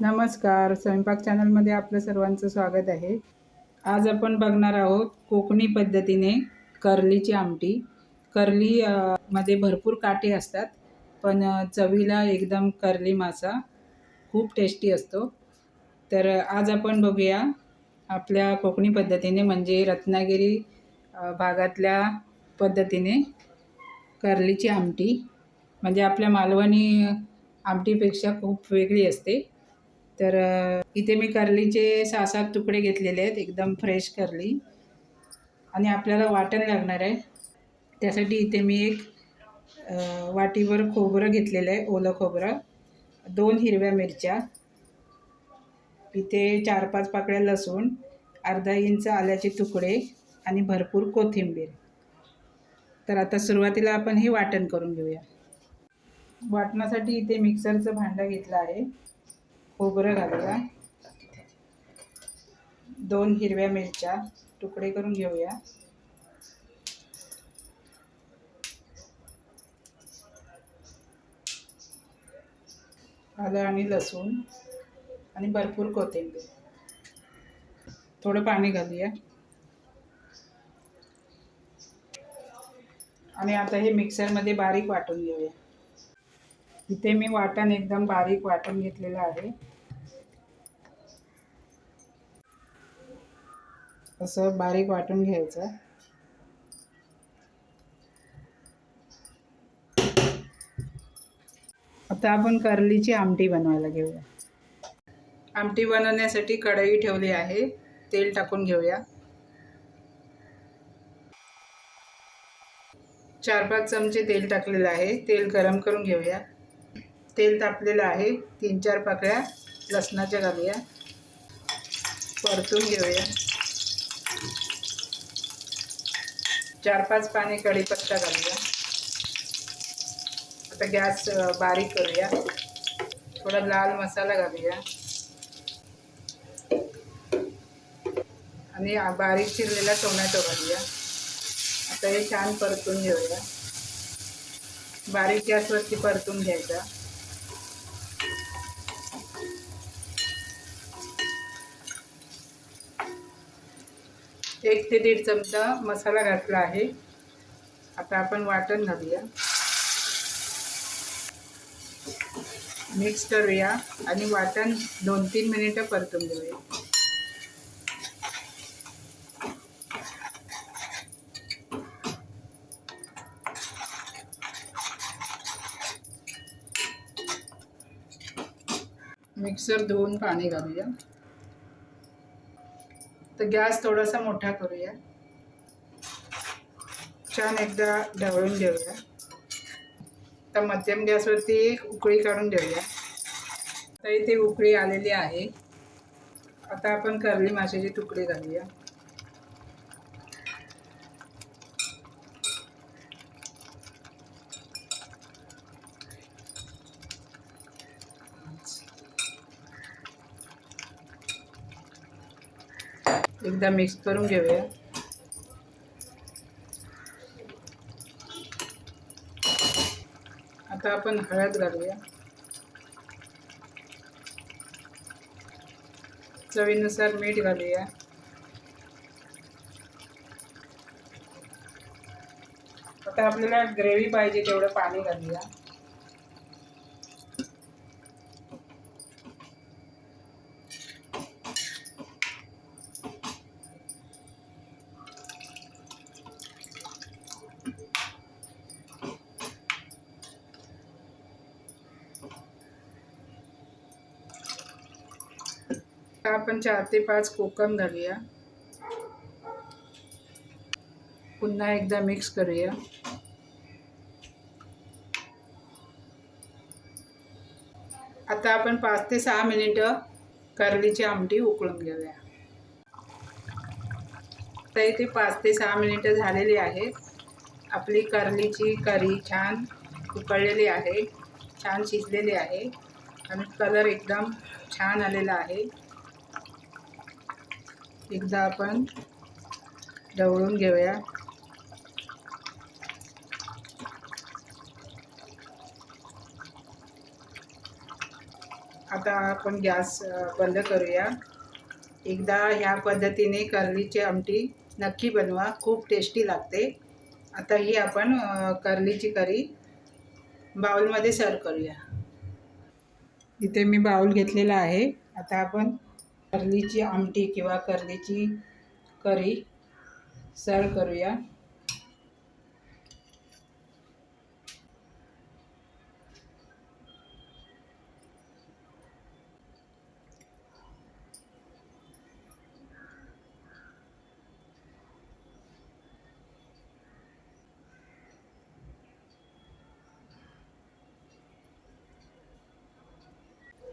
नमस्कार. स्वयंपाक चॅनलमध्ये आपलं सर्वांचं स्वागत आहे. आज आपण बघणार आहोत कोकणी पद्धतीने करलीची आमटी. करली मध्ये भरपूर काटे असतात पण चवीला एकदम करली मासा खूप टेस्टी असतो. तर आज आपण बघूया आपल्या कोकणी पद्धतीने म्हणजे रत्नागिरी भागातल्या पद्धतीने करलीची आमटी. म्हणजे आपल्या मालवणी आमटीपेक्षा खूप वेगळी असते. तर इथे मी कर्लीचे सहा सात तुकडे घेतलेले आहेत एकदम फ्रेश कर्ली. आणि आपल्याला वाटण लागणार आहे. त्यासाठी इथे मी एक वाटीवर खोबरं घेतलेलं आहे ओलं खोबरं. दोन हिरव्या मिरच्या. इथे चार पाच पाकळ्या लसूण अर्धा इंच आल्याचे तुकडे आणि भरपूर कोथिंबीर. तर आता सुरुवातीला आपण हे वाटण करून घेऊया. वाटणासाठी इथे मिक्सरचं भांडं घेतलं आहे. खोबरं घालूया. दोन हिरव्या मिरच्या तुकडे करून घेऊया. आलं आणि लसूण आणि भरपूर कोथिंबीर. थोडं पाणी घालूया. आणि आता हे मिक्सरमध्ये बारीक वाटून घेऊया. इथे मी वाटण एकदम बारीक वाटून घेतलेलं आहे. असं बारीक वाटून घ्यायचं. आता आपण करलीची आमटी बनवायला घेऊया. आमटी बनवण्यासाठी कढई ठेवली आहे. तेल टाकून घेऊया. चार पाच चमचे तेल टाकलेलं आहे. तेल गरम करून घेऊया. तेल तापलेलं आहे. तीन चार पाकळ्या लसणाच्या घालूया परतून घेऊया. चार पाच पाणी कढीपत्ता घालूया. आता गॅस बारीक करूया. थोडा लाल मसाला घालूया. आणि बारीक चिरलेला टोमॅटो घालूया. आता हे छान परतून घेऊया. बारीक गॅसवरती परतून घ्यायचा. एक ते दीड चमचा मसाला घातला आहे. आता आपण वाटण घालूया. मिक्स करूया आणि वाटण दोन तीन मिनिटं परतून घेऊया. मिक्सर धुवून पाणी घालूया. तर गॅस थोडासा मोठा करूया. छान एकदा ढवळून घेऊया. तर मध्यम गॅसवरती उकळी काढून घेऊया. तर इथे उकळी आलेली आहे. आता आपण करली माशाचे तुकडे घालूया. एकदा मिक्स करून घेऊया. आता आपण हळद घालूया. चवीनुसार मीठ घालूया. आता आपल्याला ग्रेव्ही पाहिजे तेवढं पाणी घालूया. आता आपण चार ते पाच कोकम घालूया पुन्हा एकदा मिक्स करूया. आता आपण पाच ते सहा मिनिटं करलीची आमटी उकळून घेऊया. तर इथे पाच ते सहा मिनिटं झालेली आहेत. आपली करलीची करी छान उकळलेली आहे छान शिजलेली आहे. आणि कलर एकदम छान आलेला आहे. एकदा आपण ढवळून घेऊया. आता आपण गॅस बंद करूया. एकदा ह्या पद्धतीने कर्लीची आमटी नक्की बनवा खूप टेस्टी लागते. आता ही आपण करलीची करी बाउलमध्ये सर्व करूया. इथे मी बाउल घेतलेला आहे. आता आपण करलीची आमटी किंवा करलीची करी. सर्व करूया.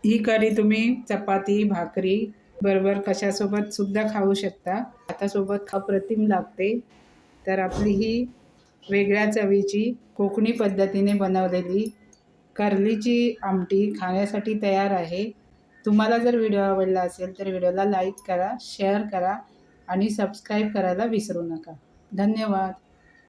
ही करी तुम्ही चपाती भाकरी बरोबर कशासोबत सुद्धा खाऊ शकता. भातासोबत अप्रतिम लागते. तर आपली ही वेगळ्या चवीची कोकणी पद्धतीने बनवलेली कर्लीची आमटी खाण्यासाठी तयार आहे. तुम्हाला जर व्हिडिओ आवडला असेल तर व्हिडिओला लाईक करा शेअर करा आणि सबस्क्राईब करायला विसरू नका. धन्यवाद.